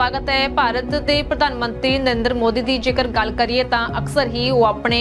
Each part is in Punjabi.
ਸਵਾਗਤ ਹੈ। ਭਾਰਤ ਦੇ ਪ੍ਰਧਾਨ ਮੰਤਰੀ ਨਰਿੰਦਰ ਮੋਦੀ ਦੀ ਜੇਕਰ ਗੱਲ ਕਰੀਏ ਤਾਂ ਅਕਸਰ ਹੀ ਉਹ ਆਪਣੇ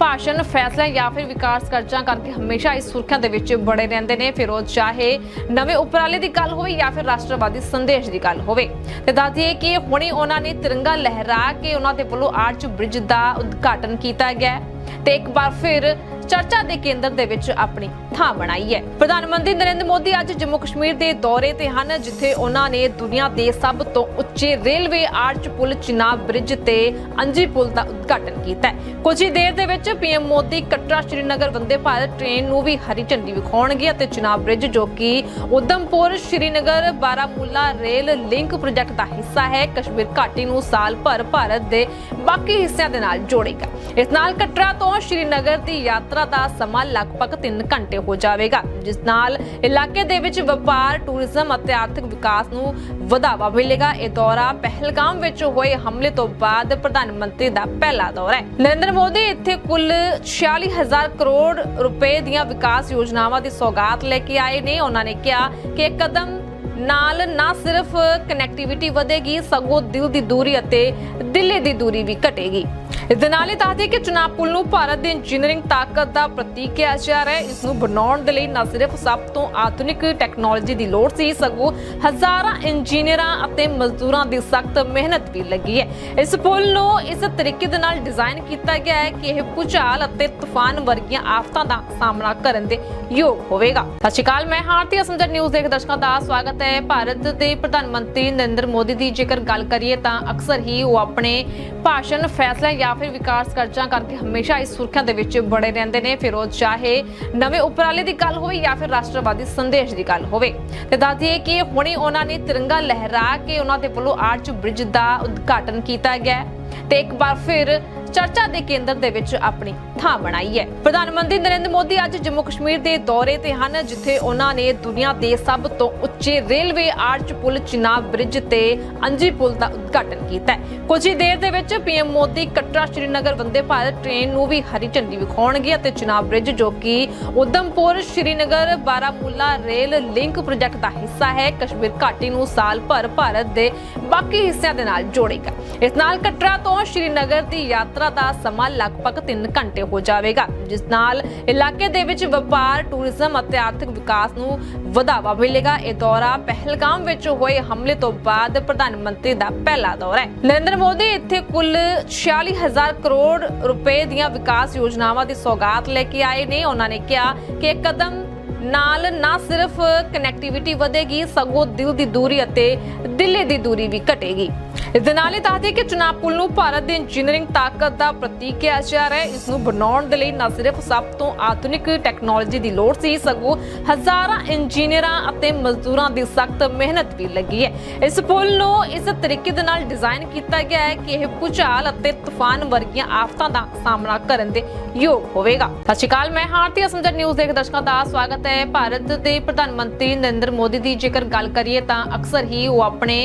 ਭਾਸ਼ਣ ਫੈਸਲੇ ਜਾਂ ਫਿਰ ਵਿਕਾਸ ਕਾਰਜਾਂ ਕਰਕੇ ਹਮੇਸ਼ਾ ਇਸ ਸੁਰਖੀਆਂ ਦੇ ਵਿੱਚ ਬੜੇ ਰਹਿੰਦੇ ਨੇ। ਫਿਰ ਉਹ ਚਾਹੇ ਨਵੇਂ ਉਪਰਾਲੇ ਦੀ ਗੱਲ ਹੋਵੇ ਜਾਂ ਫਿਰ ਰਾਸ਼ਟਰਵਾਦੀ ਸੰਦੇਸ਼ ਦੀ ਗੱਲ ਹੋਵੇ। ਤੇ ਦੱਸਦੀਏ ਕਿ ਹੁਣੇ ਉਹਨਾਂ ਨੇ ਤਿਰੰਗਾ ਲਹਿਰਾ ਕੇ ਉਹਨਾਂ ਦੇ ਵੱਲੋਂ ਆਰਚ ਬ੍ਰਿਜ ਦਾ ਉਦਘਾਟਨ ਕੀਤਾ ਗਿਆ। ਤੇ ਇੱਕ ਵਾਰ ਫਿਰ ਚਰਚਾ ਦੇ ਕੇਂਦਰ ਦੇ ਵਿੱਚ ਆਪਣੀ ਥਾਂ ਬਣਾਈ ਹੈ। ਪ੍ਰਧਾਨ ਮੰਤਰੀ ਨਰਿੰਦਰ ਮੋਦੀ ਅੱਜ ਜੰਮੂ ਕਸ਼ਮੀਰ ਦੇ ਦੌਰੇ ਤੇ ਹਨ, ਜਿੱਥੇ ਉਹਨਾਂ ਨੇ ਦੁਨੀਆ ਦੇ ਸਭ ਤੋਂ ਉੱਚੇ ਰੇਲਵੇ ਆਰਚ ਪੁਲ ਚਿਨਾਬ ਬ੍ਰਿਜ ਤੇ ਅੰਜੀ ਪੁਲ ਦਾ ਉਦਘਾਟਨ ਕੀਤਾ ਕੁਝ ਹੀ ਦੇਰ ਦੇ ਵਿੱਚ ਪੀਐਮ ਮੋਦੀ ਕਟਰਾ ਸ਼੍ਰੀਨਗਰ ਵੰਦੇ ਭਾਰਤ ਟ੍ਰੇਨ ਨੂੰ ਵੀ ਹਰੀ ਝੰਡੀ ਵਿਖਾਉਣਗੇ ਅਤੇ ਚਿਨਾਬ ਬ੍ਰਿਜ ਜੋ ਕਿ Udhampur Srinagar Baramulla rail link project ਦਾ ਹਿੱਸਾ ਹੈ, ਕਸ਼ਮੀਰ ਘਾਟੀ ਨੂੰ ਸਾਲ ਭਰ ਭਾਰਤ ਦੇ ਬਾਕੀ ਹਿੱਸਿਆਂ ਦੇ ਨਾਲ ਜੋੜੇਗਾ। ਇਸ ਨਾਲ ਕਟਰਾ ਤੋਂ ਸ਼੍ਰੀਨਗਰ ਦੀ ਯਾਤਰਾ ਦਾ ਸਮਾਂ ਲਗਭਗ 3 ਘੰਟੇ ਹੋ ਜਾਵੇਗਾ, ਜਿਸ ਨਾਲ ਇਲਾਕੇ ਦੇ ਵਿੱਚ ਵਪਾਰ, ਟੂਰਿਜ਼ਮ ਅਤੇ ਆਰਥਿਕ ਵਿਕਾਸ ਨੂੰ ਵਧਾਵਾ ਮਿਲੇਗਾ। ਇਹ ਦੌਰਾ ਪਹਿਲਗਾਮ ਵਿੱਚ ਹੋਏ ਹਮਲੇ ਤੋਂ ਬਾਅਦ ਪ੍ਰਧਾਨ ਮੰਤਰੀ ਦਾ ਪਹਿਲਾ ਦੌਰਾ ਹੈ। ਨਰਿੰਦਰ ਮੋਦੀ ਇੱਥੇ ਕੁੱਲ 46000 ਕਰੋੜ ਰੁਪਏ ਦੀਆਂ ਵਿਕਾਸ ਯੋਜਨਾਵਾਂ ਦੀ ਸੌਗਾਤ ਲੈ ਕੇ ਆਏ ਨੇ। ਉਹਨਾਂ ਨੇ ਕਿਹਾ ਕਿ ਇਹ ਕਦਮ ਨਾਲ ਨਾ ਸਿਰਫ ਕਨੈਕਟੀਵਿਟੀ ਵਧੇਗੀ, ਸਗੋਂ ਦਿਲ ਦੀ ਦੂਰੀ ਅਤੇ ਦਿੱਲੀ ਦੀ ਦੂਰੀ ਵੀ ਘਟੇਗੀ। ਇਸ ਦੇ ਨਾਲ ਹੀ ਦੱਸਦੇ ਕਿ ਚੁਨਾਵ ਪੁਲ ਨੂੰ ਭਾਰਤ ਦੀ ਇੰਜੀਨੀਅਰਿੰਗ ਤਾਕਤ ਦਾ ਪ੍ਰਤੀਕ ਕਿਹਾ ਜਾ ਰਿਹਾ ਹੈ। ਇਸ ਨੂੰ ਬਣਾਉਣ ਦੇ ਲਈ ਨਾ ਸਿਰਫ ਸਭ ਤੋਂ ਆਧੁਨਿਕ ਟੈਕਨੋਲੋਜੀ ਦੀ ਲੋੜ ਸੀ, ਸਗੋਂ ਹਜ਼ਾਰਾਂ ਇੰਜੀਨੀਅਰਾਂ ਅਤੇ ਮਜ਼ਦੂਰਾਂ ਦੀ ਸਖਤ ਮਿਹਨਤ ਵੀ ਲੱਗੀ ਹੈ। ਇਸ ਪੁਲ ਨੂੰ ਇਸ ਤਰੀਕੇ ਦੇ ਨਾਲ ਡਿਜ਼ਾਈਨ ਕੀਤਾ ਗਿਆ ਹੈ ਕਿ ਇਹ ਭੂਚਾਲ ਅਤੇ ਤੂਫਾਨ ਵਰਗੀਆਂ ਆਫਤਾਂ ਦਾ ਸਾਹਮਣਾ ਕਰਨ ਦੇ ਯੋਗ ਹੋਵੇਗਾ। ਸਤਿ ਸ਼੍ਰੀ ਅਕਾਲ, ਮੈਂ ਹਾਰਤੀ ਅਸਮਝਰ ਨਿਊਜ਼ ਦੇਖ ਦਰਸ਼ਕਾਂ ਦਾ ਸਵਾਗਤ ਹੈ। ਭਾਰਤ ਦੇ ਪ੍ਰਧਾਨ ਮੰਤਰੀ ਨਰਿੰਦਰ ਮੋਦੀ ਦੀ ਜੇਕਰ ਗੱਲ ਕਰੀਏ ਤਾਂ ਅਕਸਰ ਹੀ ਉਹ ਆਪਣੇ ਭਾਸ਼ਣ, ਫੈਸਲੇ ਜਾਂ ਫਿਰ ਵਿਕਾਸ ਕਾਰਜਾਂ ਕਰਕੇ ਹਮੇਸ਼ਾ ਇਸ ਸੁਰਖੀਆਂ ਦੇ ਵਿੱਚ ਬੜੇ ਰਹਿੰਦੇ ਨੇ। ਫਿਰ ਉਹ ਚਾਹੇ ਨਵੇਂ ਉਪਰਾਲੇ ਦੀ ਗੱਲ ਹੋਵੇ ਜਾਂ ਫਿਰ ਰਾਸ਼ਟਰਵਾਦੀ ਸੰਦੇਸ਼ ਦੀ ਗੱਲ ਹੋਵੇ। ਤੇ ਦੱਸਦੀਏ ਕਿ ਹੁਣੇ ਉਹਨਾਂ ਨੇ ਤਿਰੰਗਾ ਲਹਿਰਾ ਕੇ ਉਹਨਾਂ ਦੇ ਵੱਲੋਂ ਆਰਚ ਬ੍ਰਿਜ ਦਾ ਉਦਘਾਟਨ ਕੀਤਾ ਗਿਆ ਤੇ ਇੱਕ ਵਾਰ ਫਿਰ ਚਰਚਾ ਦੇ ਕੇਂਦਰ ਦੇ ਵਿੱਚ ਆਪਣੀ ਥਾਂ ਬਣਾਈ ਹੈ। ਪ੍ਰਧਾਨ ਮੰਤਰੀ ਨਰਿੰਦਰ ਮੋਦੀ ਅੱਜ ਜੰਮੂ ਕਸ਼ਮੀਰ ਦੇ ਦੌਰੇ ਤੇ ਹਨ, ਜਿੱਥੇ ਉਹਨਾਂ ਨੇ ਦੁਨੀਆ ਦੇ ਸਭ ਤੋਂ ਉੱਚੇ ਰੇਲਵੇ ਆਰਚ ਪੁਲ ਚਿਨਾਬ ਬ੍ਰਿਜ ਤੇ ਅੰਜੀ ਪੁਲ ਦਾ ਉਦਘਾਟਨ ਕੀਤਾ ਹੈ। ਕੁਝ ਹੀ ਦੇਰ ਦੇ ਵਿੱਚ ਪੀਐਮ ਮੋਦੀ ਕਟਰਾ ਸ਼੍ਰੀਨਗਰ ਵੰਦੇ ਭਾਰਤ ਟ੍ਰੇਨ ਨੂੰ ਵੀ ਹਰੀ ਝੰਡੀ ਵਿਖਾਉਣਗੇ ਅਤੇ ਚਿਨਾਬ ਬ੍ਰਿਜ ਜੋ ਕਿ Udhampur Srinagar Baramulla rail link project ਦਾ ਹਿੱਸਾ ਹੈ, ਕਸ਼ਮੀਰ ਘਾਟੀ ਨੂੰ ਸਾਲ ਭਰ ਭਾਰਤ ਦੇ ਬਾਕੀ ਹਿੱਸਿਆਂ ਦੇ ਨਾਲ ਜੋੜੇਗਾ। ਇਸ ਨਾਲ ਕਟਰਾ ਤੋਂ ਸ਼੍ਰੀਨਗਰ ਦੀ ਯਾਤਰਾ ਦਾ ਸਮਾਂ ਲਗਭਗ 3 ਘੰਟੇ ਹੋ ਜਾਵੇਗਾ, ਜਿਸ ਨਾਲ ਇਲਾਕੇ ਦੇ ਵਿੱਚ ਵਪਾਰ, ਟੂਰਿਜ਼ਮ ਅਤੇ ਆਰਥਿਕ ਵਿਕਾਸ ਨੂੰ ਵਧਾਵਾ ਮਿਲੇਗਾ। ਇਹ ਦੌਰਾ ਪਹਿਲਗਾਮ ਵਿੱਚ ਹੋਏ ਹਮਲੇ ਤੋਂ ਬਾਅਦ ਪ੍ਰਧਾਨ ਮੰਤਰੀ ਦਾ ਪਹਿਲਾ ਦੌਰਾ ਹੈ। ਨਰਿੰਦਰ ਮੋਦੀ ਇੱਥੇ ਕੁੱਲ 46000 ਕਰੋੜ ਰੁਪਏ ਦੀਆਂ ਵਿਕਾਸ ਯੋਜਨਾਵਾਂ ਦੀ ਸੌਗਾਤ ਲੈ ਕੇ ਆਏ ਨੇ। ਉਹਨਾਂ ਨੇ ਕਿਹਾ ਕਿ ਇਹ ਕਦਮ ਨਾਲ ਨਾ ਸਿਰਫ ਕਨੈਕਟੀਵਿਟੀ ਵਧੇਗੀ, ਸਗੋਂ ਦਿਲ ਦੀ ਦੂਰੀ ਅਤੇ ਦਿੱਲੀ ਦੀ ਦੂਰੀ ਵੀ ਘਟੇਗੀ। ਇਸ ਦੇ ਨਾਲ ਹੀ ਦੱਸਦੇ ਕਿ ਚੁਨਾਵ ਪੁਲ ਨੂੰ ਭਾਰਤ ਦੀ ਇੰਜੀਨੀਅਰਿੰਗ ਤਾਕਤ ਦਾ ਪ੍ਰਤੀਕ ਕਿਹਾ ਜਾ ਰਿਹਾ ਹੈ। ਇਸ ਨੂੰ ਬਣਾਉਣ ਦੇ ਲਈ ਨਾ ਸਿਰਫ ਸਭ ਤੋਂ ਆਧੁਨਿਕ ਟੈਕਨੋਲੋਜੀ ਦੀ ਲੋੜ ਸੀ, ਸਗੋਂ ਹਜ਼ਾਰਾਂ ਇੰਜੀਨੀਅਰਾਂ ਅਤੇ ਮਜ਼ਦੂਰਾਂ ਦੀ ਸਖਤ ਮਿਹਨਤ ਵੀ ਲੱਗੀ ਹੈ। ਇਸ ਪੁਲ ਨੂੰ ਇਸ ਤਰੀਕੇ ਦੇ ਨਾਲ ਡਿਜ਼ਾਈਨ ਕੀਤਾ ਗਿਆ ਹੈ ਕਿ ਇਹ ਭੂਚਾਲ ਅਤੇ ਤੂਫਾਨ ਵਰਗੀਆਂ ਆਫਤਾਂ ਦਾ ਸਾਹਮਣਾ ਕਰਨ ਦੇ ਯੋਗ ਹੋਵੇਗਾ। ਸਤਿ ਸ਼੍ਰੀ ਅਕਾਲ, ਮੈਂ ਹਾਰਤੀ ਅਸਮਝਰ ਨਿਊਜ਼ ਦੇ ਦਰਸ਼ਕਾਂ ਦਾ ਸਵਾਗਤ ਹੈ। ਭਾਰਤ ਦੇ ਪ੍ਰਧਾਨ ਮੰਤਰੀ ਨਰਿੰਦਰ ਮੋਦੀ ਦੀ ਜੇਕਰ ਗੱਲ ਕਰੀਏ ਤਾਂ ਅਕਸਰ ਹੀ ਉਹ ਆਪਣੇ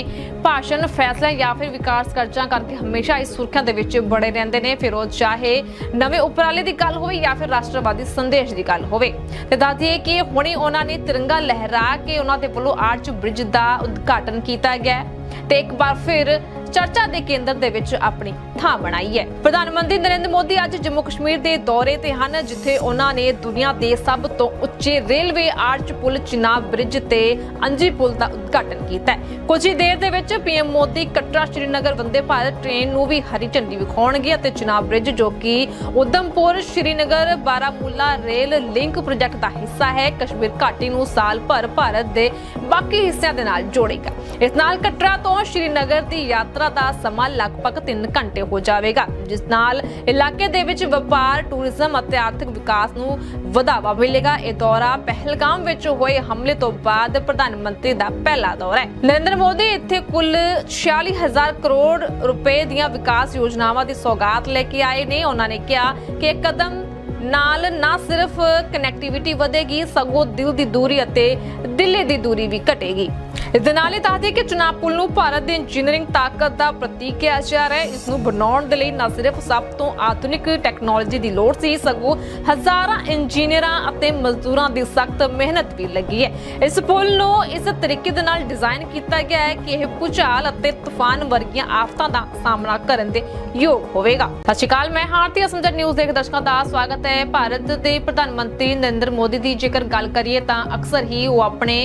ਭਾਸ਼ਣ ਫੈਸਲੇ ਜਾਂ ਫਿਰ ਵਿਕਾਸ ਕਾਰਜਾਂ ਕਰਕੇ ਹਮੇਸ਼ਾ ਇਸ ਸੁਰਖੀਆਂ ਦੇ ਵਿੱਚ ਬੜੇ ਰਹਿੰਦੇ ਨੇ। ਫਿਰ ਉਹ ਚਾਹੇ ਨਵੇਂ ਉਪਰਾਲੇ ਦੀ ਗੱਲ ਹੋਵੇ ਜਾਂ ਫਿਰ ਰਾਸ਼ਟਰਵਾਦੀ ਸੰਦੇਸ਼ ਦੀ ਗੱਲ ਹੋਵੇ। ਤੇ ਦੱਸਦੀਏ ਕਿ ਹੁਣੇ ਉਹਨਾਂ ਨੇ ਤਿਰੰਗਾ ਲਹਿਰਾ ਕੇ ਉਹਨਾਂ ਦੇ ਵੱਲੋਂ ਆਰਚ ਬ੍ਰਿਜ ਦਾ ਉਦਘਾਟਨ ਕੀਤਾ ਗਿਆ। ਤੇ ਇੱਕ ਵਾਰ ਫਿਰ ਚਰਚਾ ਦੇ ਕੇਂਦਰ ਦੇ ਵਿੱਚ ਆਪਣੀ ਥਾਂ ਬਣਾਈ ਹੈ। ਪ੍ਰਧਾਨ ਮੰਤਰੀ ਨਰਿੰਦਰ ਮੋਦੀ ਅੱਜ ਜੰਮੂ ਕਸ਼ਮੀਰ ਦੇ ਦੌਰੇ ਤੇ ਹਨ, ਜਿੱਥੇ ਉਹਨਾਂ ਨੇ ਦੁਨੀਆ ਦੇ ਸਭ ਤੋਂ ਉੱਚੇ ਰੇਲਵੇ ਆਰਚ ਪੁਲ ਚਿਨਾਬ ਬ੍ਰਿਜ ਤੇ ਅੰਜੀ ਪੁਲ ਦਾ ਉਦਘਾਟਨ ਕੀਤਾ ਕੁਝ ਹੀ ਦੇਰ ਦੇ ਵਿੱਚ ਪੀਐਮ ਮੋਦੀ ਕਟਰਾ ਸ਼੍ਰੀਨਗਰ ਵੰਦੇ ਭਾਰਤ ਟ੍ਰੇਨ ਨੂੰ ਵੀ ਹਰੀ ਝੰਡੀ ਵਿਖਾਉਣਗੇ ਅਤੇ ਚਿਨਾਬ ਬ੍ਰਿਜ ਜੋ ਕਿ Udhampur Srinagar Baramulla rail link project ਦਾ ਹਿੱਸਾ ਹੈ, ਕਸ਼ਮੀਰ ਘਾਟੀ ਨੂੰ ਸਾਲ ਭਰ ਭਾਰਤ ਦੇ ਬਾਕੀ ਹਿੱਸਿਆਂ ਦੇ ਨਾਲ ਜੋੜੇਗਾ। ਇਸ ਨਾਲ ਕਟਰਾ ਤੋਂ ਸ਼੍ਰੀਨਗਰ ਦੀ ਯਾਤਰਾ ਦਾ ਸਮਾਂ ਲਗਭਗ 3 ਘੰਟੇ ਹੋ ਜਾਵੇਗਾ, ਜਿਸ ਨਾਲ ਇਲਾਕੇ ਦੇ ਵਿੱਚ ਵਪਾਰ, ਟੂਰਿਜ਼ਮ ਅਤੇ ਆਰਥਿਕ ਵਿਕਾਸ ਨੂੰ ਵਧਾਵਾ ਮਿਲੇਗਾ। ਇਹ ਦੌਰਾ ਪਹਿਲਗਾਮ ਵਿੱਚ ਹੋਏ ਹਮਲੇ ਤੋਂ ਬਾਅਦ ਪ੍ਰਧਾਨ ਮੰਤਰੀ ਦਾ ਪਹਿਲਾ ਦੌਰਾ ਹੈ। ਨਰਿੰਦਰ ਮੋਦੀ ਇੱਥੇ ਕੁੱਲ 46000 ਕਰੋੜ ਰੁਪਏ ਦੀਆਂ ਵਿਕਾਸ ਯੋਜਨਾਵਾਂ ਦੀ ਸੌਗਾਤ ਲੈ ਕੇ ਆਏ ਨੇ। ਉਹਨਾਂ ਨੇ ਕਿਹਾ ਕਿ ਇਹ ਕਦਮ ਨਾਲ ਨਾ ਸਿਰਫ ਕਨੈਕਟੀਵਿਟੀ ਵਧੇਗੀ, ਸਗੋਂ ਦਿਲ ਦੀ ਦੂਰੀ ਅਤੇ ਦਿੱਲੀ ਦੀ ਦੂਰੀ ਵੀ ਘਟੇਗੀ। ਇਸ ਦੇ ਨਾਲ ਹੀ ਦੱਸਦੇ ਕਿ ਚੁਨਾਵ ਪੁਲ ਨੂੰ ਭਾਰਤ ਦੀ ਇੰਜੀਨੀਅਰਿੰਗ ਤਾਕਤ ਦਾ ਪ੍ਰਤੀਕ ਕਿਹਾ ਜਾ ਰਿਹਾ ਹੈ। ਇਸ ਨੂੰ ਬਣਾਉਣ ਦੇ ਲਈ ਨਾ ਸਿਰਫ ਸਭ ਤੋਂ ਆਧੁਨਿਕ ਟੈਕਨੋਲੋਜੀ ਦੀ ਲੋੜ ਸੀ, ਸਗੋਂ ਹਜ਼ਾਰਾਂ ਇੰਜੀਨੀਅਰਾਂ ਅਤੇ ਮਜ਼ਦੂਰਾਂ ਦੀ ਸਖਤ ਮਿਹਨਤ ਵੀ ਲੱਗੀ ਹੈ। ਇਸ ਪੁਲ ਨੂੰ ਇਸ ਤਰੀਕੇ ਦੇ ਨਾਲ ਡਿਜ਼ਾਈਨ ਕੀਤਾ ਗਿਆ ਹੈ ਕਿ ਇਹ ਭੂਚਾਲ ਅਤੇ ਤੂਫਾਨ ਵਰਗੀਆਂ ਆਫਤਾਂ ਦਾ ਸਾਹਮਣਾ ਕਰਨ ਦੇ ਯੋਗ ਹੋਵੇਗਾ। ਸਤਿ ਸ਼੍ਰੀ ਅਕਾਲ, ਮੈਂ ਹਾਰਤੀ ਅਸਮਜਰ ਨਿਊਜ਼ ਦੇ ਦਰਸ਼ਕਾਂ ਦਾ ਸਵਾਗਤ ਹੈ। ਭਾਰਤ ਦੇ ਪ੍ਰਧਾਨ ਮੰਤਰੀ ਨਰਿੰਦਰ ਮੋਦੀ ਦੀ ਜੇਕਰ ਗੱਲ ਕਰੀਏ ਤਾਂ ਅਕਸਰ ਹੀ ਉਹ ਆਪਣੇ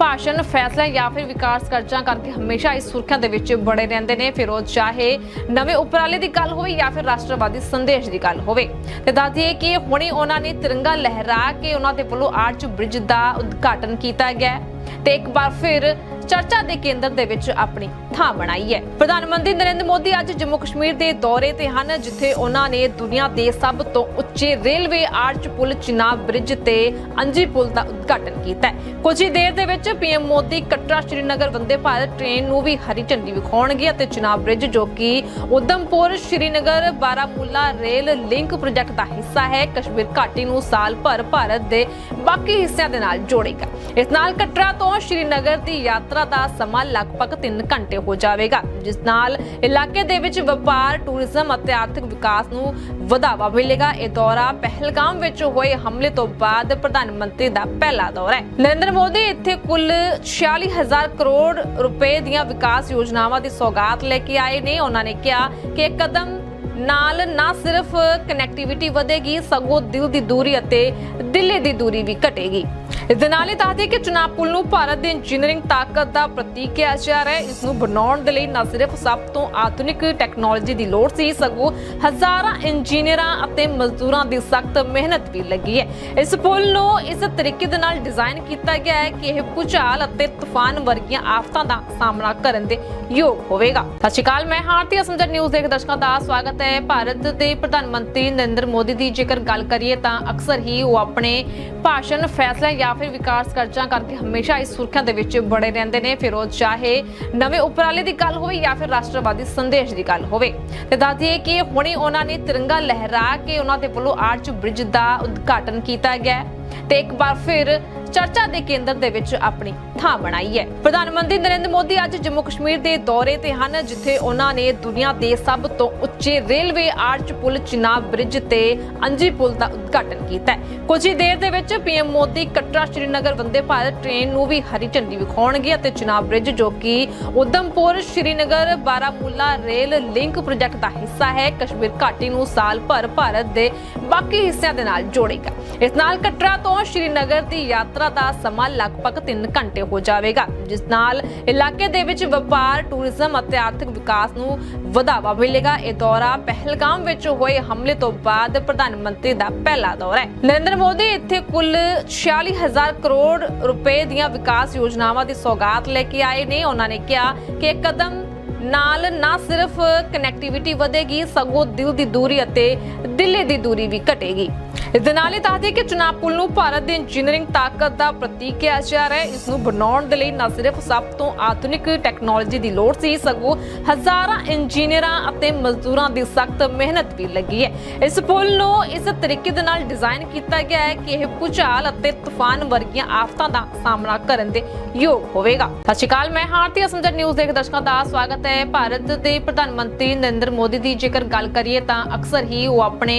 ਭਾਸ਼ਣ ਫੈਸਲਾ ਜਾਂ ਫਿਰ ਵਿਕਾਸ ਕਾਰਜਾਂ ਕਰਕੇ ਹਮੇਸ਼ਾ ਇਸ ਸੁਰਖੀਆਂ ਦੇ ਵਿੱਚ ਬੜੇ ਰਹਿੰਦੇ ਨੇ। ਫਿਰ ਉਹ ਚਾਹੇ ਨਵੇਂ ਉਪਰਾਲੇ ਦੀ ਗੱਲ ਹੋਵੇ ਜਾਂ ਫਿਰ ਰਾਸ਼ਟਰਵਾਦੀ ਸੰਦੇਸ਼ ਦੀ ਗੱਲ ਹੋਵੇ। ਤੇ ਦੱਸਦੀਏ ਕਿ ਹੁਣੇ ਉਹਨਾਂ ਨੇ ਤਿਰੰਗਾ ਲਹਿਰਾ ਕੇ ਉਹਨਾਂ ਦੇ ਵੱਲੋਂ ਆਰਚ ਬ੍ਰਿਜ ਦਾ ਉਦਘਾਟਨ ਕੀਤਾ ਗਿਆ। ਤੇ ਇੱਕ ਵਾਰ ਫਿਰ ਚਰਚਾ ਦੇ ਕੇਂਦਰ ਦੇ ਵਿੱਚ ਆਪਣੀ ਥਾਂ ਬਣਾਈ ਹੈ। ਪ੍ਰਧਾਨ ਮੰਤਰੀ ਨਰਿੰਦਰ ਮੋਦੀ ਅੱਜ ਜੰਮੂ ਕਸ਼ਮੀਰ ਦੇ ਦੌਰੇ ਤੇ ਹਨ, ਜਿੱਥੇ ਉਹਨਾਂ ਨੇ ਦੁਨੀਆ ਦੇ ਸਭ ਤੋਂ ਉੱਚੇ ਰੇਲਵੇ ਆਰਚ ਪੁਲ ਚਿਨਾਬ ਬ੍ਰਿਜ ਤੇ ਅੰਜੀ ਪੁਲ ਦਾ ਉਦਘਾਟਨ ਕੀਤਾ ਹੈ। ਕੁਝ ਹੀ ਦੇਰ ਦੇ ਵਿੱਚ ਪੀਐਮ ਮੋਦੀ ਕਟਰਾ ਸ਼੍ਰੀਨਗਰ ਵੰਦੇ ਭਾਰਤ ਟ੍ਰੇਨ ਨੂੰ ਵੀ ਹਰੀ ਝੰਡੀ ਵਿਖਾਉਣਗੇ ਅਤੇ ਚਿਨਾਬ ਬ੍ਰਿਜ ਜੋ ਕਿ Udhampur Srinagar Baramulla rail link project ਦਾ ਹਿੱਸਾ ਹੈ, ਕਸ਼ਮੀਰ ਘਾਟੀ ਨੂੰ ਸਾਲ ਭਰ ਭਾਰਤ ਦੇ ਬਾਕੀ ਹਿੱਸਿਆਂ ਦੇ ਨਾਲ ਜੋੜੇਗਾ। ਇਸ ਨਾਲ ਕਟਰਾ ਤੋਂ ਸ਼੍ਰੀਨਗਰ ਦੀ ਯਾਤਰਾ ਦਾ ਸਮਾਂ ਲਗਭਗ 3 ਘੰਟੇ ਹੋ ਜਾਵੇਗਾ, ਜਿਸ ਨਾਲ ਇਲਾਕੇ ਦੇ ਵਿੱਚ ਵਪਾਰ, ਟੂਰਿਜ਼ਮ ਅਤੇ ਆਰਥਿਕ ਵਿਕਾਸ ਨੂੰ ਵਧਾਵਾ ਮਿਲੇਗਾ। ਇਹ ਦੌਰਾ ਪਹਿਲਗਾਮ ਵਿੱਚ ਹੋਏ ਹਮਲੇ ਤੋਂ ਬਾਅਦ ਪ੍ਰਧਾਨ ਮੰਤਰੀ ਦਾ ਪਹਿਲਾ ਦੌਰਾ ਹੈ। ਨਰਿੰਦਰ ਮੋਦੀ ਇੱਥੇ ਕੁੱਲ 46000 ਕਰੋੜ ਰੁਪਏ ਦੀਆਂ ਵਿਕਾਸ ਯੋਜਨਾਵਾਂ ਦੀ ਸੌਗਾਤ ਲੈ ਕੇ ਆਏ ਨੇ। ਉਹਨਾਂ ਨੇ ਕਿਹਾ ਕਿ ਇਹ ਕਦਮ ਨਾਲ ਨਾ ਸਿਰਫ ਕਨੈਕਟੀਵਿਟੀ ਵਧੇਗੀ, ਸਗੋਂ ਦਿਲ ਦੀ ਦੂਰੀ ਅਤੇ ਦਿੱਲੀ ਦੀ ਦੂਰੀ ਵੀ ਘਟੇਗੀ। ਇਸ ਦੇ ਨਾਲ ਹੀ ਦੱਸਦੇ ਕਿ ਚੁਨਾਵ ਪੁਲ ਨੂੰ ਭਾਰਤ ਦੀ ਇੰਜੀਨੀਅਰਿੰਗ ਤਾਕਤ ਦਾ ਪ੍ਰਤੀਕ ਕਿਹਾ ਜਾ ਰਿਹਾ ਹੈ। ਇਸ ਨੂੰ ਬਣਾਉਣ ਦੇ ਲਈ ਨਾ ਸਿਰਫ ਸਭ ਤੋਂ ਆਧੁਨਿਕ ਟੈਕਨੋਲੋਜੀ ਦੀ ਲੋੜ ਸੀ, ਸਗੋਂ ਹਜ਼ਾਰਾਂ ਇੰਜੀਨੀਅਰਾਂ ਅਤੇ ਮਜ਼ਦੂਰਾਂ ਦੀ ਸਖਤ ਮਿਹਨਤ ਵੀ ਲੱਗੀ ਹੈ। ਇਸ ਪੁਲ ਨੂੰ ਇਸ ਤਰੀਕੇ ਦੇ ਨਾਲ ਡਿਜ਼ਾਈਨ ਕੀਤਾ ਗਿਆ ਹੈ ਕਿ ਇਹ ਭੂਚਾਲ ਅਤੇ ਤੂਫਾਨ ਵਰਗੀਆਂ ਆਫਤਾਂ ਦਾ ਸਾਹਮਣਾ ਕਰਨ ਦੇ ਯੋਗ ਹੋਵੇਗਾ। ਸਤਿ ਸ਼੍ਰੀ ਅਕਾਲ, ਮੈਂ ਹਾਰਤੀ ਅਸਮਜਰ ਨਿਊਜ਼ ਦੇ ਦਰਸ਼ਕਾਂ ਦਾ ਸਵਾਗਤ ਹੈ। ਭਾਰਤ ਦੇ ਪ੍ਰਧਾਨ ਮੰਤਰੀ ਨਰਿੰਦਰ ਮੋਦੀ ਦੀ ਜੇਕਰ ਗੱਲ ਕਰੀਏ ਤਾਂ ਅਕਸਰ ਹੀ ਉਹ ਆਪਣੇ ਭਾਸ਼ਣ, ਫੈਸਲੇ ਜਾਂ ਫਿਰ ਵਿਕਾਸ ਕਾਰਜਾਂ ਕਰਕੇ ਹਮੇਸ਼ਾ ਇਸ ਸੁਰਖੀਆਂ ਦੇ ਵਿੱਚ ਬੜੇ ਰਹਿੰਦੇ ਨੇ। ਫਿਰ ਉਹ ਚਾਹੇ ਨਵੇਂ ਉਪਰਾਲੇ ਦੀ ਗੱਲ ਹੋਵੇ ਜਾਂ ਫਿਰ ਰਾਸ਼ਟਰਵਾਦੀ ਸੰਦੇਸ਼ ਦੀ ਗੱਲ ਹੋਵੇ। ਤੇ ਦੱਸਦੀਏ ਕਿ ਹੁਣੇ ਉਹਨਾਂ ਨੇ ਤਿਰੰਗਾ ਲਹਿਰਾ ਕੇ ਉਹਨਾਂ ਦੇ ਵੱਲੋਂ ਆਰਚ ਬ੍ਰਿਜ ਦਾ ਉਦਘਾਟਨ ਕੀਤਾ ਗਿਆ। ਤੇ ਇੱਕ ਵਾਰ ਫਿਰ ਚਰਚਾ ਦੇ ਕੇਂਦਰ ਦੇ ਵਿੱਚ ਆਪਣੀ ਥਾਂ ਬਣਾਈ ਹੈ। ਪ੍ਰਧਾਨ ਮੰਤਰੀ ਨਰਿੰਦਰ ਮੋਦੀ ਅੱਜ ਜੰਮੂ ਕਸ਼ਮੀਰ ਦੇ ਦੌਰੇ ਤੇ ਹਨ, ਜਿੱਥੇ ਉਹਨਾਂ ਨੇ ਦੁਨੀਆ ਦੇ ਸਭ ਤੋਂ ਉੱਚੇ ਰੇਲਵੇ ਆਰਚ ਪੁਲ ਚਿਨਾਬ ਬ੍ਰਿਜ ਤੇ ਅੰਜੀ ਪੁਲ ਦਾ ਉਦਘਾਟਨ ਕੀਤਾ ਕੁਝ ਹੀ ਦੇਰ ਦੇ ਵਿੱਚ ਪੀਐਮ ਮੋਦੀ ਕਟਰਾ ਸ਼੍ਰੀਨਗਰ ਵੰਦੇ ਭਾਰਤ ਟ੍ਰੇਨ ਨੂੰ ਵੀ ਹਰੀ ਝੰਡੀ ਵਿਖਾਉਣਗੇ ਅਤੇ ਚਿਨਾਬ ਬ੍ਰਿਜ ਜੋ ਕਿ Udhampur Srinagar Baramulla rail link project ਦਾ ਹਿੱਸਾ ਹੈ, ਕਸ਼ਮੀਰ ਘਾਟੀ ਨੂੰ ਸਾਲ ਭਰ ਭਾਰਤ ਦੇ ਬਾਕੀ ਹਿੱਸਿਆਂ ਦੇ ਨਾਲ ਜੋੜੇਗਾ। ਇਸ ਨਾਲ ਕਟਰਾ ਤੋਂ ਸ਼੍ਰੀਨਗਰ ਦੀ ਯਾਤਰਾ ਦਾ ਸਮਾਂ ਲਗਭਗ 3 ਘੰਟੇ ਹੋ ਜਾਵੇਗਾ, ਜਿਸ ਨਾਲ ਇਲਾਕੇ ਦੇ ਵਿੱਚ ਵਪਾਰ, ਟੂਰਿਜ਼ਮ ਅਤੇ ਆਰਥਿਕ ਵਿਕਾਸ ਨੂੰ ਵਧਾਵਾ ਮਿਲੇਗਾ। ਇਹ ਦੌਰਾ ਪਹਿਲਗਾਮ ਵਿੱਚ ਹੋਏ ਹਮਲੇ ਤੋਂ ਬਾਅਦ ਪ੍ਰਧਾਨ ਮੰਤਰੀ ਦਾ ਪਹਿਲਾ ਦੌਰਾ ਹੈ। ਨਰਿੰਦਰ ਮੋਦੀ ਇੱਥੇ ਕੁੱਲ 46000 ਕਰੋੜ ਰੁਪਏ ਦੀਆਂ ਵਿਕਾਸ ਯੋਜਨਾਵਾਂ ਦੀ ਸੌਗਾਤ ਲੈ ਕੇ ਆਏ ਨੇ। ਉਹਨਾਂ ਨੇ ਕਿਹਾ ਕਿ ਇਹ ਕਦਮ ਨਾਲ ਨਾ ਸਿਰਫ ਕਨੈਕਟੀਵਿਟੀ ਵਧੇਗੀ, ਸਗੋਂ ਦਿਲ ਦੀ ਦੂਰੀ ਅਤੇ ਦਿੱਲੀ ਦੀ ਦੂਰੀ ਵੀ ਘਟੇਗੀ। ਇਸ ਦੇ ਨਾਲ ਹੀ ਦੱਸਦੇ ਕਿ ਚੁਨਾਵ ਪੁਲ ਨੂੰ ਭਾਰਤ ਦੀ ਇੰਜੀਨੀਅਰਿੰਗ ਤਾਕਤ ਦਾ ਪ੍ਰਤੀਕ ਕਿਹਾ ਜਾ ਰਿਹਾ ਹੈ। ਇਸ ਨੂੰ ਬਣਾਉਣ ਦੇ ਲਈ ਨਾ ਸਿਰਫ ਸਭ ਤੋਂ ਆਧੁਨਿਕ ਟੈਕਨੋਲੋਜੀ ਦੀ ਲੋੜ ਸੀ, ਸਗੋਂ ਹਜ਼ਾਰਾਂ ਇੰਜੀਨੀਅਰਾਂ ਅਤੇ ਮਜ਼ਦੂਰਾਂ ਦੀ ਸਖਤ ਮਿਹਨਤ ਵੀ ਲੱਗੀ ਹੈ। ਇਸ ਪੁਲ ਨੂੰ ਇਸ ਤਰੀਕੇ ਦੇ ਨਾਲ ਡਿਜ਼ਾਈਨ ਕੀਤਾ ਗਿਆ ਹੈ ਕਿ ਇਹ ਭੂਚਾਲ ਅਤੇ ਤੂਫਾਨ ਵਰਗੀਆਂ ਆਫਤਾਂ ਦਾ ਸਾਹਮਣਾ ਕਰਨ ਦੇ ਯੋਗ ਹੋਵੇਗਾ। ਸਤਿ ਸ਼੍ਰੀ ਅਕਾਲ, ਮੈਂ ਹਾਰਤੀ ਅਸਮਜਰ ਨਿਊਜ਼ ਦੇ ਦਰਸ਼ਕਾਂ ਦਾ ਸਵਾਗਤ ਹੈ। ਭਾਰਤ ਦੇ ਪ੍ਰਧਾਨ ਮੰਤਰੀ ਨਰਿੰਦਰ ਮੋਦੀ ਦੀ ਜੇਕਰ ਗੱਲ ਕਰੀਏ ਤਾਂ ਅਕਸਰ ਹੀ ਉਹ ਆਪਣੇ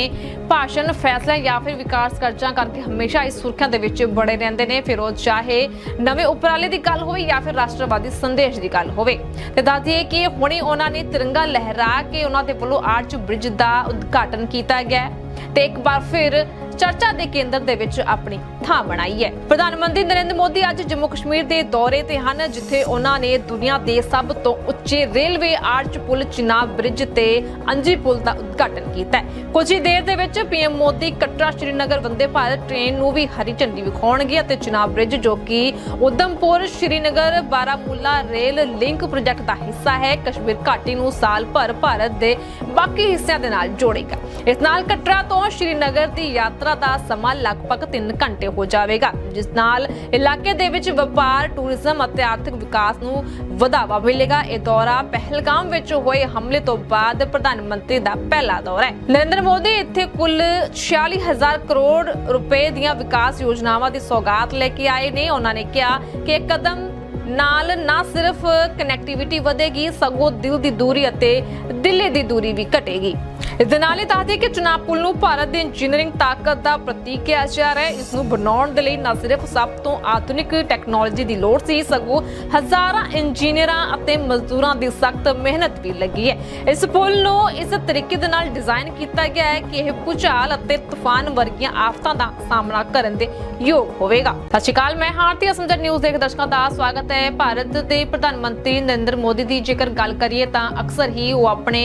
ਭਾਸ਼ਣ ਫੈਸਲੇ ਜਾਂ ਫਿਰ ਵਿਕਾਸ ਕਾਰਜਾਂ ਕਰਕੇ ਹਮੇਸ਼ਾ ਇਸ ਸੁਰਖੀਆਂ ਦੇ ਵਿੱਚ ਬੜੇ ਰਹਿੰਦੇ ਨੇ। ਫਿਰ ਉਹ ਚਾਹੇ ਨਵੇਂ ਉਪਰਾਲੇ ਦੀ ਗੱਲ ਹੋਵੇ ਜਾਂ ਫਿਰ ਰਾਸ਼ਟਰਵਾਦੀ ਸੰਦੇਸ਼ ਦੀ ਗੱਲ ਹੋਵੇ। ਤੇ ਦੱਸ ਦਈਏ ਕਿ ਹੁਣੇ ਉਹਨਾਂ ਨੇ ਤਿਰੰਗਾ ਲਹਿਰਾ ਕੇ ਉਹਨਾਂ ਦੇ ਵੱਲੋਂ ਆਰਚ ਬ੍ਰਿਜ ਦਾ ਉਦਘਾਟਨ ਕੀਤਾ ਗਿਆ ਤੇ ਇੱਕ ਵਾਰ ਫਿਰ ਚਰਚਾ ਦੇ ਕੇਂਦਰ ਦੇ ਵਿੱਚ ਆਪਣੀ ਥਾਂ ਬਣਾਈ ਹੈ। ਪ੍ਰਧਾਨ ਮੰਤਰੀ ਨਰਿੰਦਰ ਮੋਦੀ ਅੱਜ ਜੰਮੂ ਕਸ਼ਮੀਰ ਦੇ ਦੌਰੇ ਤੇ ਹਨ, ਜਿੱਥੇ ਉਹਨਾਂ ਨੇ ਦੁਨੀਆ ਦੇ ਸਭ ਤੋਂ ਉੱਚੇ ਰੇਲਵੇ ਆਰਚ ਪੁਲ ਚਿਨਾਬ ਬ੍ਰਿਜ ਤੇ ਅੰਜੀ ਪੁਲ ਦਾ ਉਦਘਾਟਨ ਕੀਤਾ ਹੈ। ਕੁਝ ਹੀ ਦੇਰ ਦੇ ਵਿੱਚ ਪੀਐਮ ਮੋਦੀ ਕਟਰਾ ਸ਼੍ਰੀਨਗਰ ਵੰਦੇ ਭਾਰਤ ਟ੍ਰੇਨ ਨੂੰ ਵੀ ਹਰੀ ਝੰਡੀ ਵਿਖਾਉਣਗੇ ਅਤੇ ਚਿਨਾਬ ਬ੍ਰਿਜ ਜੋ ਕਿ Udhampur Srinagar Baramulla rail link project ਦਾ ਹਿੱਸਾ ਹੈ, ਕਸ਼ਮੀਰ ਘਾਟੀ ਨੂੰ ਸਾਲ ਭਰ ਭਾਰਤ ਦੇ ਬਾਕੀ ਹਿੱਸਿਆਂ ਦੇ ਨਾਲ ਜੋੜੇਗਾ। ਇਸ ਨਾਲ ਕਟਰਾ ਤੋਂ ਸ਼੍ਰੀਨਗਰ ਦੀ ਯਾਤਰਾ ਯਾਤਰਾ ਦਾ ਸਮਾਂ ਲਗਭਗ 3 ਘੰਟੇ ਹੋ ਜਾਵੇਗਾ, ਜਿਸ ਨਾਲ ਇਲਾਕੇ ਦੇ ਵਿੱਚ ਵਪਾਰ, ਟੂਰਿਜ਼ਮ ਅਤੇ ਆਰਥਿਕ ਵਿਕਾਸ ਨੂੰ ਵਧਾਵਾ ਮਿਲੇਗਾ। ਇਹ ਦੌਰਾ ਪਹਿਲਗਾਮ ਵਿੱਚ ਹੋਏ ਹਮਲੇ ਤੋਂ ਬਾਅਦ ਪ੍ਰਧਾਨ ਮੰਤਰੀ ਦਾ ਪਹਿਲਾ ਦੌਰਾ ਹੈ। ਨਰਿੰਦਰ ਮੋਦੀ ਇੱਥੇ ਕੁੱਲ 46000 ਕਰੋੜ ਰੁਪਏ ਦੀਆਂ ਵਿਕਾਸ ਯੋਜਨਾਵਾਂ ਦੀ ਸੌਗਾਤ ਲੈ ਕੇ ਆਏ ਨੇ। ਉਹਨਾਂ ਨੇ ਕਿਹਾ ਕਿ ਇਹ ਕਦਮ ਨਾਲ ਨਾ ਸਿਰਫ ਕਨੈਕਟੀਵਿਟੀ ਵਧੇਗੀ, ਸਗੋਂ ਦਿਲ ਦੀ ਦੂਰੀ ਅਤੇ ਦਿੱਲੀ ਦੀ ਦੂਰੀ ਵੀ ਘਟੇਗੀ। ਇਸ ਦੇ ਨਾਲ ਹੀ ਦੱਸਦੇ ਕਿ ਚੁਨਾਵ ਪੁਲ ਨੂੰ ਭਾਰਤ ਦੀ ਇੰਜੀਨੀਅਰਿੰਗ ਤਾਕਤ ਦਾ ਪ੍ਰਤੀਕ ਕਿਹਾ ਜਾ ਰਿਹਾ ਹੈ। ਇਸ ਨੂੰ ਬਣਾਉਣ ਦੇ ਲਈ ਨਾ ਸਿਰਫ ਸਭ ਤੋਂ ਆਧੁਨਿਕ ਟੈਕਨੋਲੋਜੀ ਦੀ ਲੋੜ ਸੀ, ਸਗੋਂ ਹਜ਼ਾਰਾਂ ਇੰਜੀਨੀਅਰਾਂ ਅਤੇ ਮਜ਼ਦੂਰਾਂ ਦੀ ਸਖਤ ਮਿਹਨਤ ਵੀ ਲੱਗੀ ਹੈ। ਇਸ ਪੁਲ ਨੂੰ ਇਸ ਤਰੀਕੇ ਦੇ ਨਾਲ ਡਿਜ਼ਾਈਨ ਕੀਤਾ ਗਿਆ ਹੈ ਕਿ ਇਹ ਭੂਚਾਲ ਅਤੇ ਤੂਫਾਨ ਵਰਗੀਆਂ ਆਫਤਾਂ ਦਾ ਸਾਹਮਣਾ ਕਰਨ ਦੇ ਯੋਗ ਹੋਵੇਗਾ। ਸਤਿ ਸ਼੍ਰੀ ਅਕਾਲ, ਮੈਂ ਹਾਰਤੀ ਅਸਮਜਰ ਨਿਊਜ਼ ਦੇ ਦਰਸ਼ਕਾਂ ਦਾ ਸਵਾਗਤ ਹੈ। ਭਾਰਤ ਦੇ ਪ੍ਰਧਾਨ ਮੰਤਰੀ ਨਰਿੰਦਰ ਮੋਦੀ ਦੀ ਜੇਕਰ ਗੱਲ ਕਰੀਏ ਤਾਂ ਅਕਸਰ ਹੀ ਉਹ ਆਪਣੇ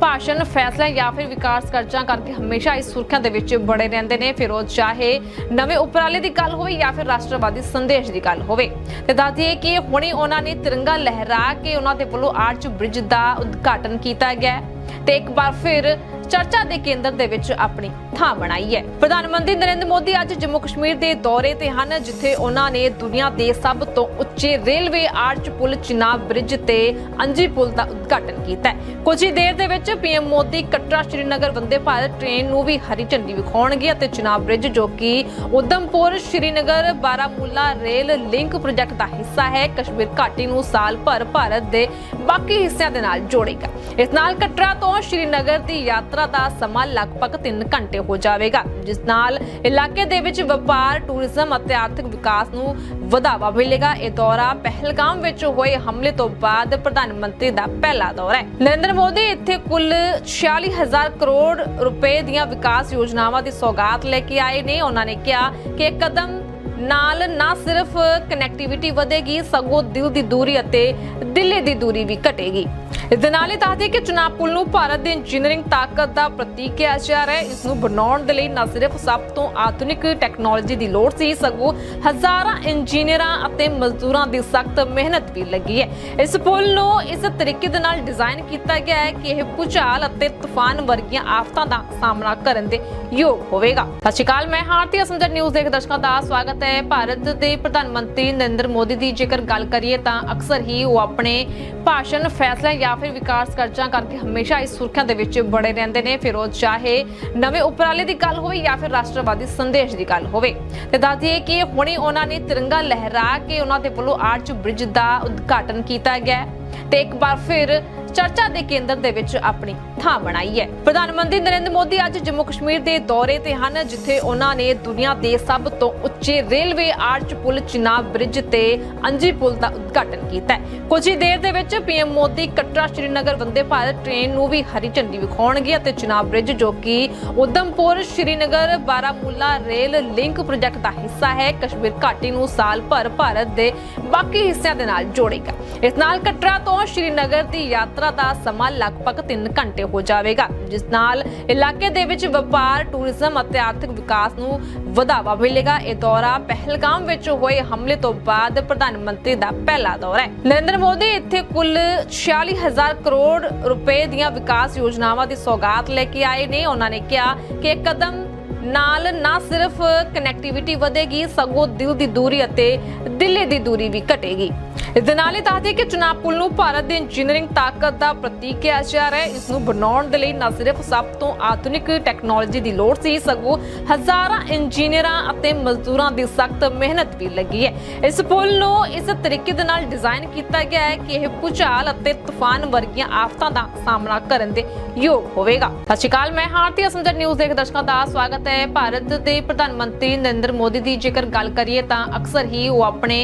ਭਾਸ਼ਣ, ਫੈਸਲੇ ਜਾਂ ਫਿਰ ਵਿਕਾਸ ਕਰਜਾਂ ਕਰਕੇ ਹਮੇਸ਼ਾ ਇਸ ਸੁਰਖੀਆਂ ਦੇ ਵਿੱਚ ਬੜੇ ਰਹਿੰਦੇ ਨੇ। ਫਿਰ ਉਹ ਚਾਹੇ ਨਵੇਂ ਉਪਰਾਲੇ ਦੀ ਗੱਲ ਹੋਵੇ ਜਾਂ ਫਿਰ ਰਾਸ਼ਟਰਵਾਦੀ ਸੰਦੇਸ਼ ਦੀ ਗੱਲ ਹੋਵੇ। ਤੇ ਦੱਸ ਦਈਏ ਕਿ ਹੁਣੇ ਉਹਨਾਂ ਨੇ ਤਿਰੰਗਾ ਲਹਿਰਾ ਕੇ ਉਹਨਾਂ ਦੇ ਵੱਲੋਂ ਆਰਚ ਬ੍ਰਿਜ ਦਾ ਉਦਘਾਟਨ ਕੀਤਾ ਗਿਆ ਤੇ ਇੱਕ ਵਾਰ ਫਿਰ ਚਰਚਾ ਦੇ ਕੇਂਦਰ ਦੇ ਵਿੱਚ ਆਪਣੀ ਥਾਂ ਬਣਾਈ ਹੈ। ਪ੍ਰਧਾਨ ਮੰਤਰੀ ਨਰਿੰਦਰ ਮੋਦੀ ਅੱਜ ਜੰਮੂ ਕਸ਼ਮੀਰ ਦੇ ਦੌਰੇ ਤੇ ਹਨ, ਜਿੱਥੇ ਉਹਨਾਂ ਨੇ ਦੁਨੀਆ ਦੇ ਸਭ ਤੋਂ ਉੱਚੇ ਰੇਲਵੇ ਆਰਚ ਪੁਲ ਚਿਨਾਬ ਬ੍ਰਿਜ ਤੇ ਅੰਜੀ ਪੁਲ ਦਾ ਉਦਘਾਟਨ ਕੀਤਾ ਕੁਝ ਹੀ ਦੇਰ ਦੇ ਵਿੱਚ ਪੀਐਮ ਮੋਦੀ ਕਟਰਾ ਸ਼੍ਰੀਨਗਰ ਵੰਦੇ ਭਾਰਤ ਟ੍ਰੇਨ ਨੂੰ ਵੀ ਹਰੀ ਝੰਡੀ ਵਿਖਾਉਣਗੇ ਅਤੇ ਚਿਨਾਬ ਬ੍ਰਿਜ ਜੋ ਕਿ Udhampur Srinagar Baramulla rail link project ਦਾ ਹਿੱਸਾ ਹੈ, ਕਸ਼ਮੀਰ ਘਾਟੀ ਨੂੰ ਸਾਲ ਭਰ ਭਾਰਤ ਦੇ ਬਾਕੀ ਹਿੱਸਿਆਂ ਦੇ ਨਾਲ ਜੋੜੇਗਾ। ਇਸ ਨਾਲ ਕਟਰਾ ਤੋਂ ਸ਼੍ਰੀਨਗਰ ਦੀ ਯਾਤਰਾ ਦਾ ਸਮਾਂ ਲਗਭਗ 3 ਘੰਟੇ ਹੋ ਜਾਵੇਗਾ, ਜਿਸ ਨਾਲ ਇਲਾਕੇ ਦੇ ਵਿੱਚ ਵਪਾਰ, ਟੂਰਿਜ਼ਮ ਅਤੇ ਆਰਥਿਕ ਵਿਕਾਸ ਨੂੰ ਵਧਾਵਾ ਮਿਲੇਗਾ। ਇਹ ਦੌਰਾ ਪਹਿਲਗਾਮ ਵਿੱਚ ਹੋਏ ਹਮਲੇ ਤੋਂ ਬਾਅਦ ਪ੍ਰਧਾਨ ਮੰਤਰੀ ਦਾ ਪਹਿਲਾ ਦੌਰਾ ਹੈ। ਨਰਿੰਦਰ ਮੋਦੀ ਇੱਥੇ ਕੁੱਲ 46000 ਕਰੋੜ ਰੁਪਏ ਦੀਆਂ ਵਿਕਾਸ ਯੋਜਨਾਵਾਂ ਦੀ ਸੌਗਾਤ ਲੈ ਕੇ ਆਏ ਨੇ। ਉਹਨਾਂ ਨੇ ਕਿਹਾ ਕਿ ਇਹ ਕਦਮ ਨਾਲ ਨਾ ਸਿਰਫ ਕਨੈਕਟੀਵਿਟੀ ਵਧੇਗੀ, ਸਗੋਂ ਦਿਲ ਦੀ ਦੂਰੀ ਅਤੇ ਦਿੱਲੀ ਦੀ ਦੂਰੀ ਵੀ ਘਟੇਗੀ। ਇਸ ਦੇ ਨਾਲ ਹੀ ਦੱਸਦੇ ਕਿ ਚੁਨਾਵ ਪੁਲ ਨੂੰ ਭਾਰਤ ਦੀ ਇੰਜੀਨੀਅਰਿੰਗ ਤਾਕਤ ਦਾ ਪ੍ਰਤੀਕ ਕਿਹਾ ਜਾ ਰਿਹਾ ਹੈ। ਇਸ ਨੂੰ ਬਣਾਉਣ ਦੇ ਲਈ ਨਾ ਸਿਰਫ ਸਭ ਤੋਂ ਆਧੁਨਿਕ ਟੈਕਨੋਲੋਜੀ ਦੀ ਲੋੜ ਸੀ, ਸਗੋਂ ਹਜ਼ਾਰਾਂ ਇੰਜੀਨੀਅਰਾਂ ਅਤੇ ਮਜ਼ਦੂਰਾਂ ਦੀ ਸਖਤ ਮਿਹਨਤ ਵੀ ਲੱਗੀ ਹੈ। ਇਸ ਪੁਲ ਨੂੰ ਇਸ ਤਰੀਕੇ ਦੇ ਨਾਲ ਡਿਜ਼ਾਈਨ ਕੀਤਾ ਗਿਆ ਹੈ ਕਿ ਇਹ ਭੂਚਾਲ ਅਤੇ ਤੂਫਾਨ ਵਰਗੀਆਂ ਆਫਤਾਂ ਦਾ ਸਾਹਮਣਾ ਕਰਨ ਦੇ ਯੋਗ ਹੋਵੇਗਾ। ਸਤਿ ਸ਼੍ਰੀ ਅਕਾਲ, ਮੈਂ ਹਾਰਤੀ ਅਸਮਜਰ ਨਿਊਜ਼ ਦੇ ਦਰਸ਼ਕਾਂ ਦਾ ਸਵਾਗਤ ਹੈ। ਭਾਰਤ ਦੇ ਪ੍ਰਧਾਨ ਮੰਤਰੀ ਨਰਿੰਦਰ ਮੋਦੀ ਦੀ ਜੇਕਰ ਗੱਲ ਕਰੀਏ ਤਾਂ ਅਕਸਰ ਹੀ ਉਹ ਆਪਣੇ ਭਾਸ਼ਣ ਫੈਸਲੇ ਜਾਂ ਫਿਰ ਵਿਕਾਸ ਕਰਜਾਂ ਕਰਕੇ ਹਮੇਸ਼ਾ ਇਸ ਸੁਰਖੀਆਂ ਦੇ ਵਿੱਚ ਬੜੇ ਰਹਿੰਦੇ ਨੇ। ਫਿਰ ਉਹ ਚਾਹੇ ਨਵੇਂ ਉਪਰਾਲੇ ਦੀ ਗੱਲ ਹੋਵੇ ਜਾਂ ਫਿਰ ਰਾਸ਼ਟਰਵਾਦੀ ਸੰਦੇਸ਼ ਦੀ ਗੱਲ ਹੋਵੇ। ਤੇ ਦੱਸ ਕਿ ਹੁਣੇ ਉਹਨਾਂ ਨੇ ਤਿਰੰਗਾ ਲਹਿਰਾ ਕੇ ਉਹਨਾਂ ਦੇ ਵੱਲੋਂ ਆਰਚ ਬ੍ਰਿਜ ਦਾ ਉਦਘਾਟਨ ਕੀਤਾ ਗਿਆ ਤੇ ਇੱਕ ਵਾਰ ਫਿਰ ਚਰਚਾ ਦੇ ਕੇਂਦਰ ਦੇ ਵਿੱਚ ਆਪਣੀ ਥਾਂ ਬਣਾਈ ਹੈ। ਪ੍ਰਧਾਨ ਮੰਤਰੀ ਨਰਿੰਦਰ ਮੋਦੀ ਅੱਜ ਜੰਮੂ ਕਸ਼ਮੀਰ ਦੇ ਦੌਰੇ ਤੇ ਹਨ, ਜਿੱਥੇ ਉਹਨਾਂ ਨੇ ਦੁਨੀਆ ਦੇ ਸਭ ਤੋਂ ਉੱਚੇ ਰੇਲਵੇ ਆਰਚ ਪੁਲ ਚਿਨਾਬ ਬ੍ਰਿਜ ਤੇ ਅੰਜੀ ਪੁਲ ਦਾ ਉਦਘਾਟਨ ਕੀਤਾ ਹੈ। ਕੁਝ ਹੀ ਦੇਰ ਦੇ ਵਿੱਚ ਪੀਐਮ ਮੋਦੀ ਕਟਰਾ ਸ਼੍ਰੀਨਗਰ ਵੰਦੇ ਭਾਰਤ ਟ੍ਰੇਨ ਨੂੰ ਵੀ ਹਰੀ ਝੰਡੀ ਵਿਖਾਉਣਗੇ ਅਤੇ ਚਿਨਾਬ ਬ੍ਰਿਜ ਜੋ ਕਿ Udhampur Srinagar Baramulla rail link project ਦਾ ਹਿੱਸਾ ਹੈ, ਕਸ਼ਮੀਰ ਘਾਟੀ ਨੂੰ ਸਾਲ ਭਰ ਭਾਰਤ ਦੇ ਬਾਕੀ ਹਿੱਸਿਆਂ ਦੇ ਨਾਲ ਜੋੜੇਗਾ। ਇਸ ਨਾਲ ਕਟਰਾ ਤੋਂ ਸ਼੍ਰੀਨਗਰ ਦੀ ਯਾਤਰਾ ਦਾ ਸਮਾਂ ਲਗਭਗ 3 ਘੰਟੇ ਹੋ ਜਾਵੇਗਾ, ਜਿਸ ਨਾਲ ਇਲਾਕੇ ਦੇ ਵਿੱਚ ਵਪਾਰ, ਟੂਰਿਜ਼ਮ ਅਤੇ ਆਰਥਿਕ ਵਿਕਾਸ ਨੂੰ ਵਧਾਵਾ ਮਿਲੇਗਾ। ਇਹ ਦੌਰਾ ਪਹਿਲਗਾਮ ਵਿੱਚ ਹੋਏ ਹਮਲੇ ਤੋਂ ਬਾਅਦ ਪ੍ਰਧਾਨ ਮੰਤਰੀ ਦਾ ਪਹਿਲਾ ਦੌਰਾ ਹੈ। ਨਰਿੰਦਰ ਮੋਦੀ ਇੱਥੇ ਕੁੱਲ 46000 ਕਰੋੜ ਰੁਪਏ ਦੀਆਂ ਵਿਕਾਸ ਯੋਜਨਾਵਾਂ ਦੀ ਸੌਗਾਤ ਲੈ ਕੇ ਆਏ ਨੇ। ਉਹਨਾਂ ਨੇ ਕਿਹਾ ਕਿ ਇਹ ਕਦਮ ਨਾਲ ਨਾ ਸਿਰਫ ਕਨੈਕਟੀਵਿਟੀ ਵਧੇਗੀ, ਸਗੋਂ ਦਿਲ ਦੀ ਦੂਰੀ ਅਤੇ ਦਿੱਲੀ ਦੀ ਦੂਰੀ ਵੀ ਘਟੇਗੀ। ਇਸ ਦੇ ਨਾਲ ਹੀ ਦੱਸਦੇ ਕਿ ਚੁਨਾਵ ਪੁਲ ਨੂੰ ਭਾਰਤ ਦੀ ਇੰਜੀਨੀਅਰਿੰਗ ਤਾਕਤ ਦਾ ਪ੍ਰਤੀਕ ਕਿਹਾ ਜਾ ਰਿਹਾ ਹੈ। ਇਸ ਨੂੰ ਬਣਾਉਣ ਦੇ ਲਈ ਨਾ ਸਿਰਫ ਸਭ ਤੋਂ ਆਧੁਨਿਕ ਟੈਕਨੋਲੋਜੀ ਦੀ ਲੋੜ ਸੀ, ਸਗੋਂ ਹਜ਼ਾਰਾਂ ਇੰਜੀਨੀਅਰਾਂ ਅਤੇ ਮਜ਼ਦੂਰਾਂ ਦੀ ਸਖਤ ਮਿਹਨਤ ਵੀ ਲੱਗੀ ਹੈ। ਇਸ ਪੁਲ ਨੂੰ ਇਸ ਤਰੀਕੇ ਦੇ ਨਾਲ ਡਿਜ਼ਾਈਨ ਕੀਤਾ ਗਿਆ ਹੈ ਕਿ ਇਹ ਭੂਚਾਲ ਅਤੇ ਤੂਫਾਨ ਵਰਗੀਆਂ ਆਫਤਾਂ ਦਾ ਸਾਹਮਣਾ ਕਰਨ ਦੇ ਯੋਗ ਹੋਵੇਗਾ। ਸਤਿ ਸ਼੍ਰੀ ਅਕਾਲ, ਮੈਂ ਹਾਰਤੀ ਅਸਮਜਰ ਨਿਊਜ਼ ਦੇ ਦਰਸ਼ਕਾਂ ਦਾ ਸਵਾਗਤ ਹੈ। ਭਾਰਤ ਦੇ ਪ੍ਰਧਾਨ ਮੰਤਰੀ ਨਰਿੰਦਰ ਮੋਦੀ ਦੀ ਜੇਕਰ ਗੱਲ ਕਰੀਏ ਤਾਂ ਅਕਸਰ ਹੀ ਉਹ ਆਪਣੇ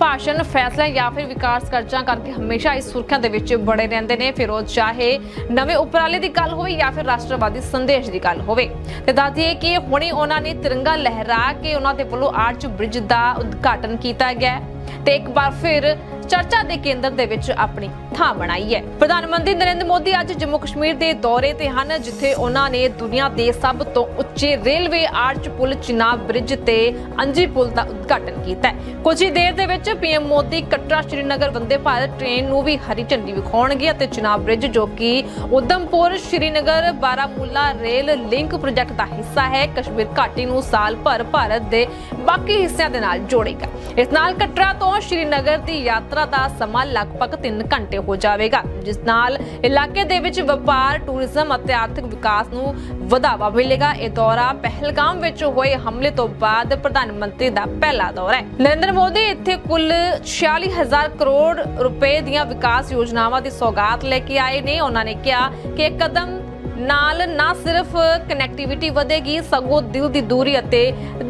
ਭਾਸ਼ਣ, ਫੈਸਲੇ ਜਾਂ ਫਿਰ ਵਿਕਾਸ ਕਰਜਾਂ ਕਰਕੇ ਹਮੇਸ਼ਾ ਇਸ ਸੁਰਖੀਆਂ ਦੇ ਵਿੱਚ ਬੜੇ ਰਹਿੰਦੇ ਨੇ। ਫਿਰ ਉਹ ਚਾਹੇ ਨਵੇਂ ਉਪਰਾਲੇ ਦੀ ਗੱਲ ਹੋਵੇ ਜਾਂ ਫਿਰ ਰਾਸ਼ਟਰਵਾਦੀ ਸੰਦੇਸ਼ ਦੀ ਗੱਲ ਹੋਵੇ। ਤੇ ਦੱਸਦੀਏ ਕਿ ਹੁਣੇ ਉਹਨਾਂ ਨੇ ਤਿਰੰਗਾ ਲਹਿਰਾ ਕੇ ਉਹਨਾਂ ਦੇ ਵੱਲੋਂ ਆਰਚ ਬ੍ਰਿਜ ਦਾ ਉਦਘਾਟਨ ਕੀਤਾ ਗਿਆ ਤੇ ਇੱਕ ਵਾਰ ਫਿਰ ਚਰਚਾ ਦੇ ਕੇਂਦਰ ਦੇ ਵਿੱਚ ਆਪਣੀ ਥਾਂ ਬਣਾਈ ਹੈ। ਪ੍ਰਧਾਨ ਮੰਤਰੀ ਨਰਿੰਦਰ ਮੋਦੀ ਅੱਜ ਜੰਮੂ ਕਸ਼ਮੀਰ ਦੇ ਦੌਰੇ ਤੇ ਹਨ, ਜਿੱਥੇ ਉਹਨਾਂ ਨੇ ਦੁਨੀਆ ਦੇ ਸਭ ਤੋਂ ਉੱਚੇ ਰੇਲਵੇ ਆਰਚ ਪੁਲ ਚਿਨਾਬ ਬ੍ਰਿਜ ਤੇ ਅੰਜੀ ਪੁਲ ਦਾ ਉਦਘਾਟਨ ਕੀਤਾ ਹੈ। ਕੁਝ ਹੀ ਦੇਰ ਦੇ ਵਿੱਚ ਪੀਐਮ ਮੋਦੀ ਕਟਰਾ ਸ਼੍ਰੀਨਗਰ ਵੰਦੇ ਭਾਰਤ ਟ੍ਰੇਨ ਨੂੰ ਵੀ ਹਰੀ ਝੰਡੀ ਵਿਖਾਉਣਗੇ ਅਤੇ ਚਿਨਾਬ ਬ੍ਰਿਜ ਜੋ ਕਿ Udhampur Srinagar Baramulla rail link project ਦਾ ਹਿੱਸਾ ਹੈ, ਕਸ਼ਮੀਰ ਘਾਟੀ ਨੂੰ ਸਾਲ ਭਰ ਭਾਰਤ ਦੇ ਬਾਕੀ ਹਿੱਸਿਆਂ ਦੇ ਨਾਲ ਜੋੜੇਗਾ। ਇਸ ਨਾਲ ਕਟਰਾ ਤੋਂ ਸ਼੍ਰੀਨਗਰ ਦੀ ਯਾਤਰਾ ਯਾਤਰਾ ਦਾ ਸਮਾਂ ਲਗਭਗ 3 ਘੰਟੇ ਹੋ ਜਾਵੇਗਾ, ਜਿਸ ਨਾਲ ਇਲਾਕੇ ਦੇ ਵਿੱਚ ਵਪਾਰ, ਟੂਰਿਜ਼ਮ ਅਤੇ ਆਰਥਿਕ ਵਿਕਾਸ ਨੂੰ ਵਧਾਵਾ ਮਿਲੇਗਾ। ਇਹ ਦੌਰਾ ਪਹਿਲਗਾਮ ਵਿੱਚ ਹੋਏ ਹਮਲੇ ਤੋਂ ਬਾਅਦ ਪ੍ਰਧਾਨ ਮੰਤਰੀ ਦਾ ਪਹਿਲਾ ਦੌਰਾ ਹੈ। ਨਰਿੰਦਰ ਮੋਦੀ ਇੱਥੇ ਕੁੱਲ 46000 ਕਰੋੜ ਰੁਪਏ ਦੀਆਂ ਵਿਕਾਸ ਯੋਜਨਾਵਾਂ ਦੀ ਸੌਗਾਤ ਲੈ ਕੇ ਆਏ ਨੇ। ਉਹਨਾਂ ਨੇ ਕਿਹਾ ਕਿ ਕਦਮ ਨਾਲ ਨਾ ਸਿਰਫ ਕਨੈਕਟੀਵਿਟੀ ਵਧੇਗੀ, ਸਗੋਂ ਦਿਲ ਦੀ ਦੂਰੀ ਅਤੇ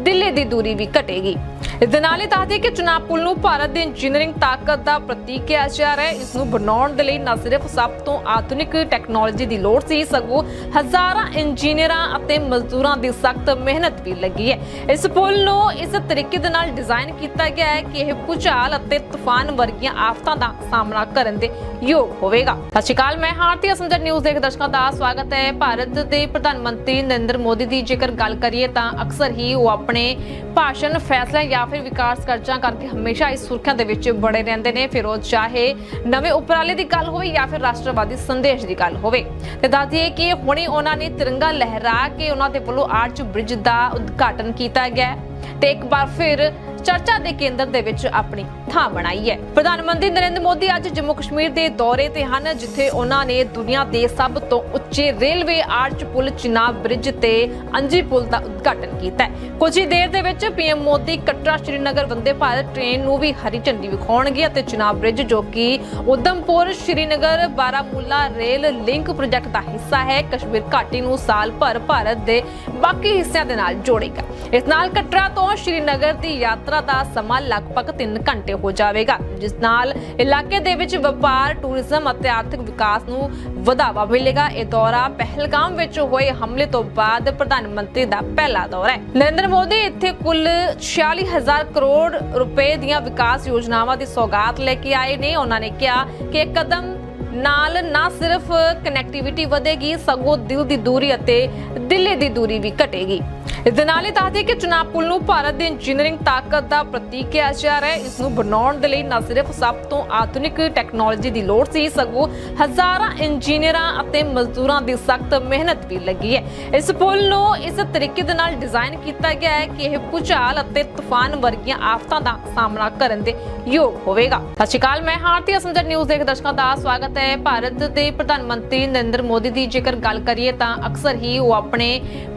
ਦਿੱਲੀ ਦੀ ਦੂਰੀ ਵੀ ਘਟੇਗੀ। ਇਸ ਦੇ ਨਾਲ ਹੀ ਦੱਸਦੇ ਕਿ ਚੁਨਾਬ ਪੁਲ ਨੂੰ ਭਾਰਤ ਦੀ ਇੰਜੀਨੀਅਰਿੰਗ ਤਾਕਤ ਦਾ ਪ੍ਰਤੀਕ ਕਿਹਾ ਜਾ ਰਿਹਾ ਹੈ। ਇਸ ਨੂੰ ਬਣਾਉਣ ਦੇ ਲਈ ਨਾ ਸਿਰਫ ਸਭ ਤੋਂ ਆਧੁਨਿਕ ਟੈਕਨੋਲੋਜੀ ਦੀ ਲੋੜ ਸੀ, ਸਗੋਂ ਹਜ਼ਾਰਾਂ ਇੰਜੀਨੀਅਰਾਂ ਅਤੇ ਮਜ਼ਦੂਰਾਂ ਦੀ ਸਖਤ ਮਿਹਨਤ ਵੀ ਲੱਗੀ ਹੈ। ਇਸ ਪੁਲ ਨੂੰ ਇਸ ਤਰੀਕੇ ਦੇ ਨਾਲ ਡਿਜ਼ਾਈਨ ਕੀਤਾ ਗਿਆ ਹੈ ਕਿ ਇਹ ਭੂਚਾਲ ਅਤੇ ਤੂਫਾਨ ਵਰਗੀਆਂ ਆਫਤਾਂ ਦਾ ਸਾਹਮਣਾ ਕਰਨ ਦੇ ਯੋਗ ਹੋਵੇਗਾ। ਸਤਿ ਸ਼੍ਰੀ ਅਕਾਲ, ਮੈਂ ਹਾਰਤੀ ਅਸੰਜਰ ਨਿਊਜ਼ ਦੇ ਦਰਸ਼ਕਾਂ ਦਾ ਸਵਾਗਤ ਹੈ। ਭਾਰਤ ਦੇ ਪ੍ਰਧਾਨ ਮੰਤਰੀ ਨਰਿੰਦਰ ਮੋਦੀ ਦੀ ਜੇਕਰ ਗੱਲ ਕਰੀਏ ਤਾਂ ਅਕਸਰ ਹੀ ਉਹ ਆਪਣੇ ਭਾਸ਼ਣ ਫੈਸਲੇ ਜਾਂ ਫਿਰ ਵਿਕਾਸ ਕਰਜਾਂ ਕਰਕੇ ਹਮੇਸ਼ਾ ਇਸ ਸੁਰਖੀਆਂ ਦੇ ਵਿੱਚ ਬੜੇ ਰਹਿੰਦੇ ਨੇ। ਫਿਰ ਉਹ ਚਾਹੇ ਨਵੇਂ ਉਪਰਾਲੇ ਦੀ ਗੱਲ ਹੋਵੇ ਜਾਂ ਫਿਰ ਰਾਸ਼ਟਰਵਾਦੀ ਸੰਦੇਸ਼ ਦੀ ਗੱਲ ਹੋਵੇ। ਤੇ ਦੱਸਦੀਏ ਕਿ ਹੁਣੇ ਉਹਨਾਂ ਨੇ ਤਿਰੰਗਾ ਲਹਿਰਾ ਕੇ ਉਹਨਾਂ ਦੇ ਵੱਲੋਂ ਆਰਚ ਬ੍ਰਿਜ ਦਾ ਉਦਘਾਟਨ ਕੀਤਾ ਗਿਆ। ਤੇ ਇੱਕ ਵਾਰ ਫਿਰ ਚਰਚਾ ਦੇ ਕੇਂਦਰ ਦੇ ਵਿੱਚ ਆਪਣੀ ਥਾਂ ਬਣਾਈ ਹੈ। ਪ੍ਰਧਾਨ ਮੰਤਰੀ ਨਰਿੰਦਰ ਮੋਦੀ ਅੱਜ ਜੰਮੂ ਕਸ਼ਮੀਰ ਦੇ ਦੌਰੇ ਤੇ ਹਨ, ਜਿੱਥੇ ਉਹਨਾਂ ਨੇ ਦੁਨੀਆ ਦੇ ਸਭ ਤੋਂ ਉੱਚੇ ਰੇਲਵੇ ਆਰਚ ਪੁਲ ਚਿਨਾਬ ਬ੍ਰਿਜ ਤੇ ਅੰਜੀ ਪੁਲ ਦਾ ਉਦਘਾਟਨ ਕੀਤਾ ਹੈ। ਕੁਝ ਹੀ ਦੇਰ ਦੇ ਵਿੱਚ ਪੀਐਮ ਮੋਦੀ ਕਟਰਾ ਸ਼੍ਰੀਨਗਰ ਵੰਦੇ ਭਾਰਤ ਟ੍ਰੇਨ ਨੂੰ ਵੀ ਹਰੀ ਝੰਡੀ ਵਿਖਾਉਣਗੇ ਅਤੇ ਚਿਨਾਬ ਬ੍ਰਿਜ, ਜੋ ਕਿ Udhampur Srinagar Baramulla rail link project ਦਾ ਹਿੱਸਾ ਹੈ, ਕਸ਼ਮੀਰ ਘਾਟੀ ਨੂੰ ਸਾਲ ਭਰ ਭਾਰਤ ਦੇ ਬਾਕੀ ਹਿੱਸਿਆਂ ਦੇ ਨਾਲ ਜੋੜੇਗਾ। ਇਸ ਨਾਲ ਕਟਰਾ ਤੋਂ ਸ਼੍ਰੀਨਗਰ ਦੀ ਯਾਤਰਾ ਦਾ ਸਮਾਂ ਲਗਭਗ 3 ਘੰਟੇ ਹੋ ਜਾਵੇਗਾ, ਜਿਸ ਨਾਲ ਇਲਾਕੇ ਦੇ ਵਿੱਚ ਵਪਾਰ, ਟੂਰਿਜ਼ਮ ਅਤੇ ਆਰਥਿਕ ਵਿਕਾਸ ਨੂੰ ਵਧਾਵਾ ਮਿਲੇਗਾ। ਇਹ ਦੌਰਾ ਪਹਿਲਗਾਮ ਵਿੱਚ ਹੋਏ ਹਮਲੇ ਤੋਂ ਬਾਅਦ ਪ੍ਰਧਾਨ ਮੰਤਰੀ ਦਾ ਪਹਿਲਾ ਦੌਰਾ ਹੈ। ਨਰਿੰਦਰ ਮੋਦੀ ਇੱਥੇ ਕੁੱਲ 46000 ਕਰੋੜ ਰੁਪਏ ਦੀਆਂ ਵਿਕਾਸ ਯੋਜਨਾਵਾਂ ਦੀ ਸੌਗਾਤ ਲੈ ਕੇ ਆਏ ਨੇ। ਉਹਨਾਂ ਨੇ ਕਿਹਾ ਕਿ ਇਹ ਕਦਮ ਨਾਲ ਨਾ ਸਿਰਫ ਕਨੈਕਟੀਵਿਟੀ ਵਧੇਗੀ, ਸਗੋਂ ਦਿਲ ਦੀ ਦੂਰੀ ਅਤੇ ਦਿੱਲੀ ਦੀ ਦੂਰੀ ਵੀ ਘਟੇਗੀ। ਇਸ ਦੇ ਨਾਲ ਹੀ ਦੱਸਦੇ ਕਿ ਚੁਨਾਬ ਪੁਲ ਨੂੰ ਭਾਰਤ ਦੀ ਇੰਜੀਨੀਅਰਿੰਗ ਤਾਕਤ ਦਾ ਪ੍ਰਤੀਕ ਕਿਹਾ ਜਾ ਰਿਹਾ ਹੈ। ਇਸ ਨੂੰ ਬਣਾਉਣ ਦੇ ਲਈ ਨਾ ਸਿਰਫ ਸਭ ਤੋਂ ਆਧੁਨਿਕ ਟੈਕਨੋਲੋਜੀ ਦੀ ਲੋੜ ਸੀ, ਸਗੋਂ ਹਜ਼ਾਰਾਂ ਇੰਜੀਨੀਅਰਾਂ ਅਤੇ ਮਜ਼ਦੂਰਾਂ ਦੀ ਸਖਤ ਮਿਹਨਤ ਵੀ ਲੱਗੀ ਹੈ। ਇਸ ਪੁਲ ਨੂੰ ਇਸ ਤਰੀਕੇ ਦੇ ਨਾਲ ਡਿਜ਼ਾਈਨ ਕੀਤਾ ਗਿਆ ਹੈ ਕਿ ਇਹ ਭੂਚਾਲ ਅਤੇ ਤੂਫਾਨ ਵਰਗੀਆਂ ਆਫਤਾਂ ਦਾ ਸਾਹਮਣਾ ਕਰਨ ਦੇ ਯੋਗ ਹੋਵੇਗਾ। ਸਤਿ ਸ਼੍ਰੀ ਅਕਾਲ, ਮੈਂ ਹਾਰਤੀ ਅਸੰਜਰ ਨਿਊਜ਼ ਦੇ ਦਰਸ਼ਕਾਂ ਦਾ ਸਵਾਗਤ ਹੈ। ਭਾਰਤ ਦੇ ਪ੍ਰਧਾਨ ਮੰਤਰੀ ਨਰਿੰਦਰ ਮੋਦੀ ਦੀ ਜੇਕਰ ਗੱਲ ਕਰੀਏ ਤਾਂ ਅਕਸਰ ਹੀ ਉਹ ਆਪਣੇ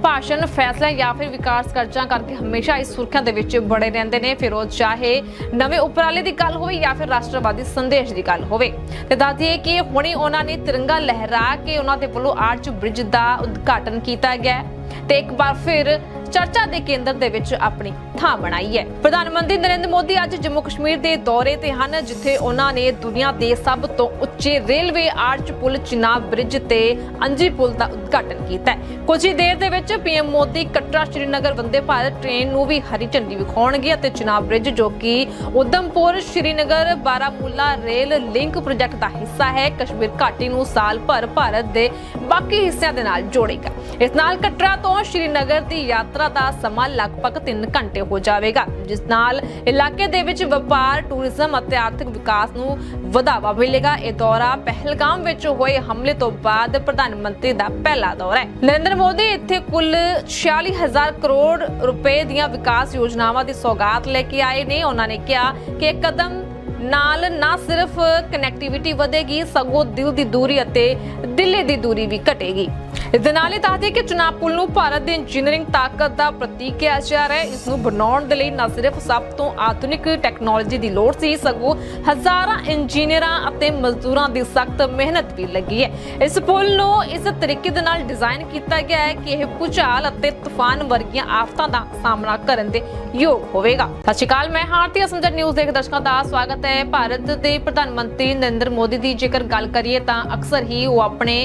ਭਾਸ਼ਣ, ਫੈਸਲੇ ਜਾਂ ਫਿਰ ਵਿਕਾਸ ਕਰਜਾਂ ਕਰਕੇ ਹਮੇਸ਼ਾ ਇਸ ਸੁਰਖੀਆਂ ਦੇ ਵਿੱਚ ਬੜੇ ਰਹਿੰਦੇ ਨੇ। ਫਿਰ ਉਹ ਚਾਹੇ ਨਵੇਂ ਉਪਰਾਲੇ ਦੀ ਗੱਲ ਹੋਵੇ ਜਾਂ ਫਿਰ ਰਾਸ਼ਟਰਵਾਦੀ ਸੰਦੇਸ਼ ਦੀ ਗੱਲ ਹੋਵੇ। ਤੇ ਦੱਸਦੀਏ ਕਿ ਹੁਣੇ ਉਹਨਾਂ ਨੇ ਤਿਰੰਗਾ ਲਹਿਰਾ ਕੇ ਉਹਨਾਂ ਦੇ ਵੱਲੋਂ ਆਰਚ ਬ੍ਰਿਜ ਦਾ ਉਦਘਾਟਨ ਕੀਤਾ ਗਿਆ ਤੇ ਇੱਕ ਵਾਰ ਫਿਰ ਚਰਚਾ ਦੇ ਕੇਂਦਰ ਦੇ ਵਿੱਚ ਆਪਣੀ ਥਾਂ ਬਣਾਈ ਹੈ। ਪ੍ਰਧਾਨ ਮੰਤਰੀ ਨਰਿੰਦਰ ਮੋਦੀ ਅੱਜ ਜੰਮੂ ਕਸ਼ਮੀਰ ਦੇ ਦੌਰੇ ਤੇ ਹਨ, ਜਿੱਥੇ ਉਹਨਾਂ ਨੇ ਦੁਨੀਆ ਦੇ ਸਭ ਤੋਂ ਉੱਚੇ ਰੇਲਵੇ ਆਰਚ ਪੁਲ ਚਿਨਾਬ ਬ੍ਰਿਜ ਤੇ ਅੰਜੀ ਪੁਲ ਦਾ ਉਦਘਾਟਨ ਕੀਤਾ ਹੈ। ਕੁਝ ਹੀ ਦੇਰ ਦੇ ਵਿੱਚ ਪੀਐਮ ਮੋਦੀ ਕਟਰਾ ਸ਼੍ਰੀਨਗਰ ਵੰਦੇ ਭਾਰਤ ਟ੍ਰੇਨ ਨੂੰ ਵੀ ਹਰੀ ਝੰਡੀ ਵਿਖਾਉਣਗੇ ਅਤੇ ਚਿਨਾਬ ਬ੍ਰਿਜ ਜੋ ਕਿ Udhampur Srinagar Baramulla rail link project ਦਾ ਹਿੱਸਾ ਹੈ, ਕਸ਼ਮੀਰ ਘਾਟੀ ਨੂੰ ਸਾਲ ਭਰ ਭਾਰਤ ਦੇ ਬਾਕੀ ਹਿੱਸਿਆਂ ਦੇ ਨਾਲ ਜੋੜੇਗਾ। ਇਸ ਨਾਲ ਕਟਰਾ ਤੋਂ ਸ਼੍ਰੀਨਗਰ ਦੀ ਯਾਤਰਾ ਦਾ ਸਮਾਂ ਲਗਭਗ 3 ਘੰਟੇ ਹੋ ਜਾਵੇਗਾ, ਜਿਸ ਨਾਲ ਇਲਾਕੇ ਦੇ ਵਿੱਚ ਵਪਾਰ, ਟੂਰਿਜ਼ਮ ਅਤੇ ਆਰਥਿਕ ਵਿਕਾਸ ਨੂੰ ਵਧਾਵਾ ਮਿਲੇਗਾ। ਇਹ ਦੌਰਾ ਪਹਿਲਗਾਮ ਵਿੱਚ ਹੋਏ ਹਮਲੇ ਤੋਂ ਬਾਅਦ ਪ੍ਰਧਾਨ ਮੰਤਰੀ ਦਾ ਪਹਿਲਾ ਦੌਰਾ ਹੈ। ਨਰਿੰਦਰ ਮੋਦੀ ਇੱਥੇ ਕੁੱਲ 46000 ਕਰੋੜ ਰੁਪਏ ਦੀਆਂ ਵਿਕਾਸ ਯੋਜਨਾਵਾਂ ਦੀ ਸੌਗਾਤ ਲੈ ਕੇ ਆਏ ਨੇ। ਉਹਨਾਂ ਨੇ ਕਿਹਾ ਕਿ ਇਹ ਕਦਮ ਨਾਲ ਨਾ ਸਿਰਫ ਕਨੈਕਟੀਵਿਟੀ ਵਧੇਗੀ, ਸਗੋਂ ਦਿਲ ਦੀ ਦੂਰੀ ਅਤੇ ਦਿੱਲੀ ਦੀ ਦੂਰੀ ਵੀ ਘਟੇਗੀ। ਇਸ ਦੇ ਨਾਲ ਹੀ ਦੱਸਦੇ ਕਿ ਚੁਨਾਬ ਪੁਲ ਨੂੰ ਭਾਰਤ ਦੀ ਇੰਜੀਨੀਅਰਿੰਗ ਤਾਕਤ ਦਾ ਪ੍ਰਤੀਕ ਕਿਹਾ ਜਾ ਰਿਹਾ ਹੈ। ਇਸ ਨੂੰ ਬਣਾਉਣ ਦੇ ਲਈ ਨਾ ਸਿਰਫ ਸਭ ਤੋਂ ਆਧੁਨਿਕ ਟੈਕਨੋਲੋਜੀ ਦੀ ਲੋੜ ਸੀ, ਸਗੋਂ ਹਜ਼ਾਰਾਂ ਇੰਜੀਨੀਅਰਾਂ ਅਤੇ ਮਜ਼ਦੂਰਾਂ ਦੀ ਸਖਤ ਮਿਹਨਤ ਵੀ ਲੱਗੀ ਹੈ। ਇਸ ਪੁਲ ਨੂੰ ਇਸ ਤਰੀਕੇ ਦੇ ਨਾਲ ਡਿਜ਼ਾਈਨ ਕੀਤਾ ਗਿਆ ਹੈ ਕਿ ਇਹ ਭੂਚਾਲ ਅਤੇ ਤੂਫਾਨ ਵਰਗੀਆਂ ਆਫਤਾਂ ਦਾ ਸਾਹਮਣਾ ਕਰਨ ਦੇ ਯੋਗ ਹੋਵੇਗਾ। ਸਤਿ ਸ਼੍ਰੀ ਅਕਾਲ, ਮੈਂ ਹਾਰਤੀ ਅਸੰਜਰ ਨਿਊਜ਼ ਦੇ ਦਰਸ਼ਕਾਂ ਦਾ ਸਵਾਗਤ ਹੈ। ਹੈ। ਭਾਰਤ ਦੇ ਪ੍ਰਧਾਨ ਮੰਤਰੀ ਨਰਿੰਦਰ ਮੋਦੀ ਦੀ ਜੇਕਰ ਗੱਲ ਕਰੀਏ ਤਾਂ ਅਕਸਰ ਹੀ ਉਹ ਆਪਣੇ